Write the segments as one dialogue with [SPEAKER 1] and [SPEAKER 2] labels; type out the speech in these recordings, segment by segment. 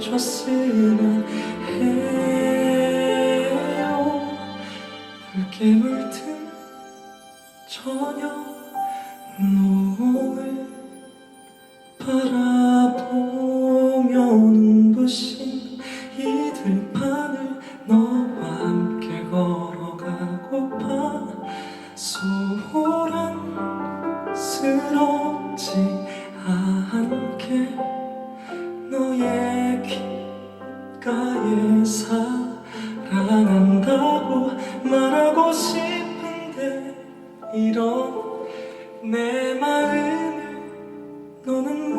[SPEAKER 1] 멈췄으면 해요. 붉게 물든 저녁 노 이런 내 마음을 너는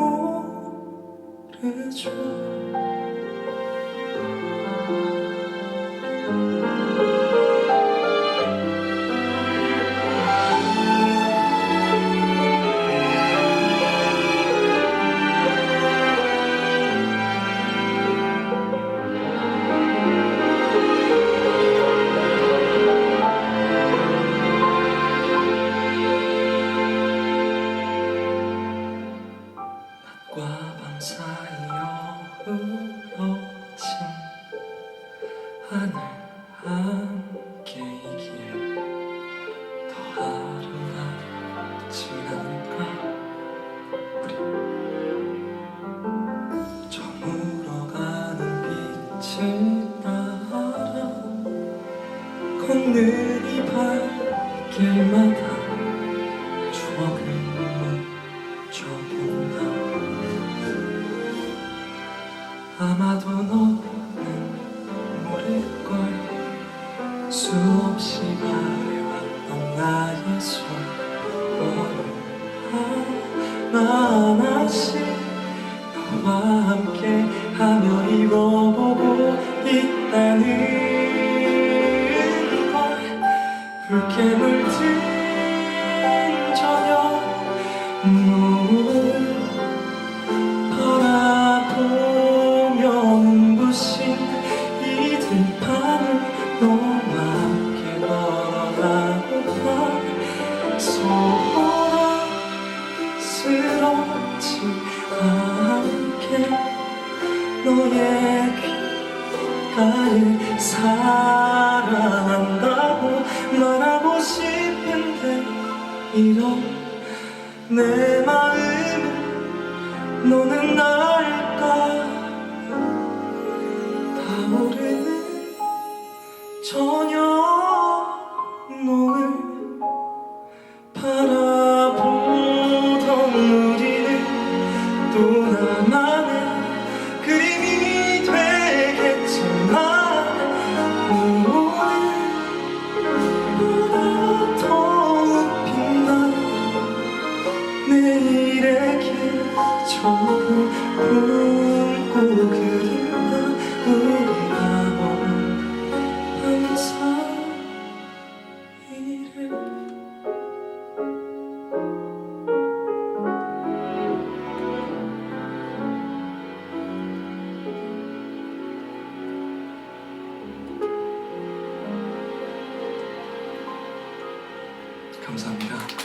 [SPEAKER 1] 모르죠 사이여 흐러진 하늘 함께이기에 더 아름답진 않을까? 우리 저물어가는 빛을 따라. 걷는 이 발길마다 아마도 너는 모를걸. 수없이 말해왔던 나의 소원을 하나하나씩 너와 함께 하며 입어보고 있다는 너의 귓가에 사랑한다고 말하고 싶은데 이런 내 마음은 너는 알까? 타오르는 저녁 감사합니다.